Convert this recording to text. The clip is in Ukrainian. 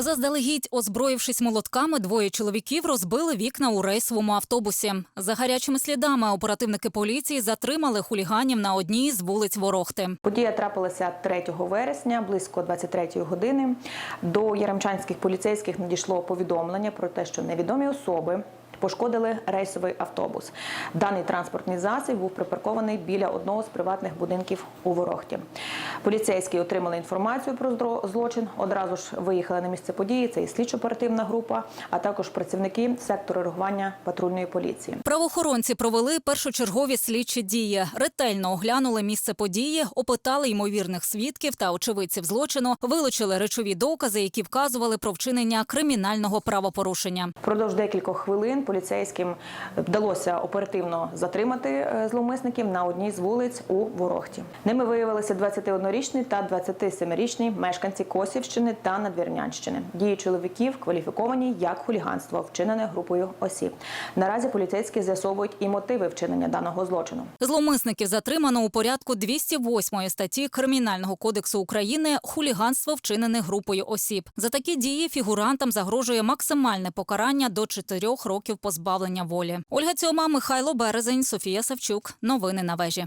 Заздалегідь, озброївшись молотками, двоє чоловіків розбили вікна у рейсовому автобусі. За гарячими слідами оперативники поліції затримали хуліганів на одній з вулиць Ворохти. Подія трапилася 3 вересня, близько 23 години. До яремчанських поліцейських надійшло повідомлення про те, що невідомі особи пошкодили рейсовий автобус. Даний транспортний засіб був припаркований біля одного з приватних будинків у Ворохті. Поліцейські отримали інформацію про злочин. Одразу ж виїхали на місце події. Це і слідчо-оперативна група, а також працівники сектору реагування патрульної поліції. Правоохоронці провели першочергові слідчі дії, ретельно оглянули місце події, опитали ймовірних свідків та очевидців злочину, вилучили речові докази, які вказували про вчинення кримінального правопорушення. Впродовж декількох хвилин поліцейським вдалося оперативно затримати е, зловмисників на одній з вулиць у Ворохті. Ними виявилися 21-річний та 27-річний мешканці Косівщини та Надвірнянщини. Дії чоловіків кваліфіковані як хуліганство, вчинене групою осіб. Наразі поліцейські з'ясовують і мотиви вчинення даного злочину. Зловмисників затримано у порядку 208 статті Кримінального кодексу України хуліганство вчинене групою осіб. За такі дії фігурантам загрожує максимальне покарання до 4 років позбавлення волі. Ольга Цьома, Михайло Березень, Софія Савчук. Новини на вежі.